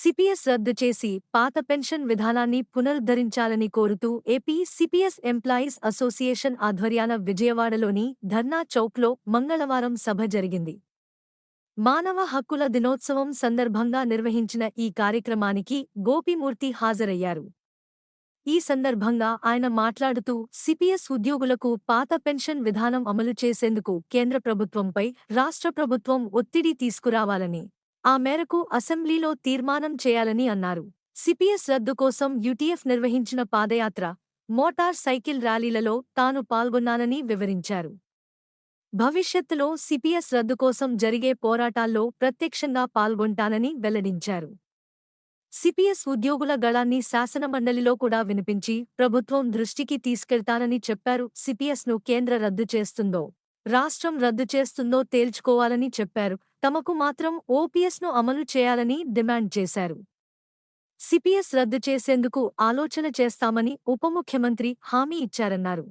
CPS రద్దు చేసి పాత పెన్షన్ విధానాన్ని పునరుద్ధరించాలని కోరుతూ ఏపీ సిపిఎస్ ఎంప్లాయీస్ అసోసియేషన్ ఆధ్వర్యాన విజయవాడలోని ధర్నా చౌక్లో మంగళవారం సభ జరిగింది. మానవ హక్కుల దినోత్సవం సందర్భంగా నిర్వహించిన ఈ కార్యక్రమానికి గోపిమూర్తి హాజరయ్యారు. ఈ సందర్భంగా ఆయన మాట్లాడుతూ సిపిఎస్ ఉద్యోగులకు పాత పెన్షన్ విధానం అమలు చేసేందుకు కేంద్ర ప్రభుత్వంపై రాష్ట్ర ప్రభుత్వం ఒత్తిడి తీసుకురావాలని ఆ మేరకు అసెంబ్లీలో తీర్మానం చేయాలని అన్నారు. సిపిఎస్ రద్దు కోసం యుటిఎఫ్ నిర్వహించిన పాదయాత్ర మోటార్ సైకిల్ ర్యాలీలలో తాను పాల్గొన్నానని వివరించారు. భవిష్యత్తులో సిపిఎస్ రద్దు కోసం జరిగే పోరాటాల్లో ప్రత్యక్షంగా పాల్గొంటానని వెల్లడించారు. సిపిఎస్ ఉద్యోగుల గళాన్ని శాసనమండలిలో కూడా వినిపించి ప్రభుత్వం దృష్టికి తీసుకెళ్తానని చెప్పారు సిపిఎస్ను కేంద్ర రద్దు చేస్తుందో రాష్ట్రం రద్దు చేస్తుందో తేల్చుకోవాలని చెప్పారు. తమకు మాత్రం ఓపీఎస్ను అమలు చేయాలని డిమాండ్ చేశారు. సిపిఎస్ రద్దు చేసేందుకు ఆలోచన చేస్తామని ఉప ముఖ్యమంత్రి హామీ ఇచ్చారన్నారు.